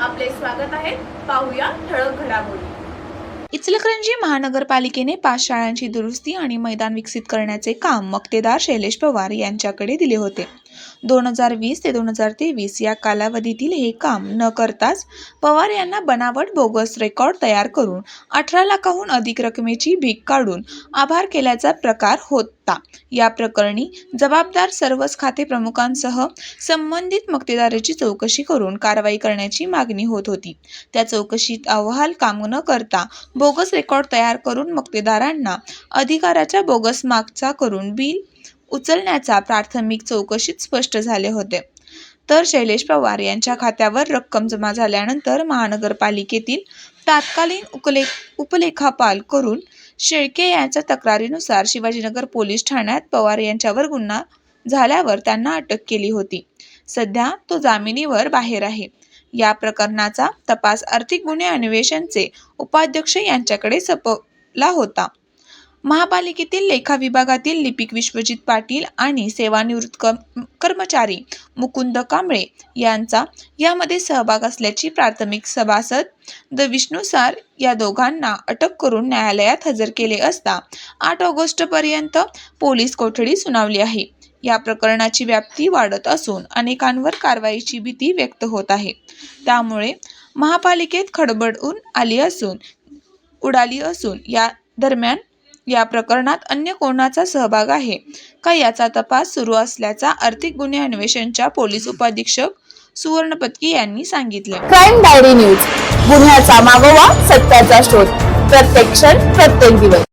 आपले स्वागत आहे. पाहूया ठळक घडामोडी. इचलकरंजी महानगरपालिकेने पाच शाळांची दुरुस्ती आणि मैदान विकसित करण्याचे काम मक्तेदार शैलेश पवार यांच्याकडे दिले होते. दोन हजार वीस ते दोन हजार तेवीस या कालावधीतील हे काम न करताच पवार यांना बनावट बोगस रेकॉर्ड तयार करून अठरा लाखाहून अधिक रकमेची भीक काढून आभार केल्याचा प्रकार होता. या प्रकरणी जबाबदार सर्वच खाते प्रमुखांसह संबंधित मक्तेदाराची चौकशी करून कारवाई करण्याची मागणी होत होती. त्या चौकशीत अहवाल काम न करता बोगस रेकॉर्ड तयार करून मक्तेदारांना अधिकाराच्या बोगस मागचा करून बिल उचलण्याचा प्राथमिक चौकशीत स्पष्ट झाले होते. तर शैलेश पवार यांच्या खात्यावर रक्कम जमा झाल्यानंतर महानगरपालिकेतील तात्कालीन उकले उपलेखापाल करून शेळके यांच्या तक्रारीनुसार शिवाजीनगर पोलीस ठाण्यात पवार यांच्यावर गुन्हा झाल्यावर त्यांना अटक केली होती. सध्या तो जामिनीवर बाहेर आहे. या प्रकरणाचा तपास आर्थिक गुन्हे अन्वेषणचे उपाध्यक्ष यांच्याकडे सोपवला होता. महापालिकेतील लेखा विभागातील लिपिक विश्वजित पाटील आणि सेवानिवृत्त कर्मचारी मुकुंद कांबळे यांचा यामध्ये सहभाग असल्याची प्राथमिक सभासद द विष्णुसार या दोघांना अटक करून न्यायालयात हजर केले असता आठ ऑगस्टपर्यंत पोलीस कोठडी सुनावली आहे. या प्रकरणाची व्याप्ती वाढत असून अनेकांवर कारवाईची भीती व्यक्त होत आहे. त्यामुळे महापालिकेत खडबडून आली असून उडाली असून या दरम्यान या प्रकरणात अन्य कोणाचा सहभाग आहे? का याचा तपास सुरू असल्याचा आर्थिक गुन्हे अन्वेषणच्या पोलीस उपाधीक्षक सुवर्णपत्की यांनी सांगितले. Crime diary news. गुन्ह्याचा मागोवा सत्याचा शोध. प्रत्येक क्षण प्रत्येक दिवस.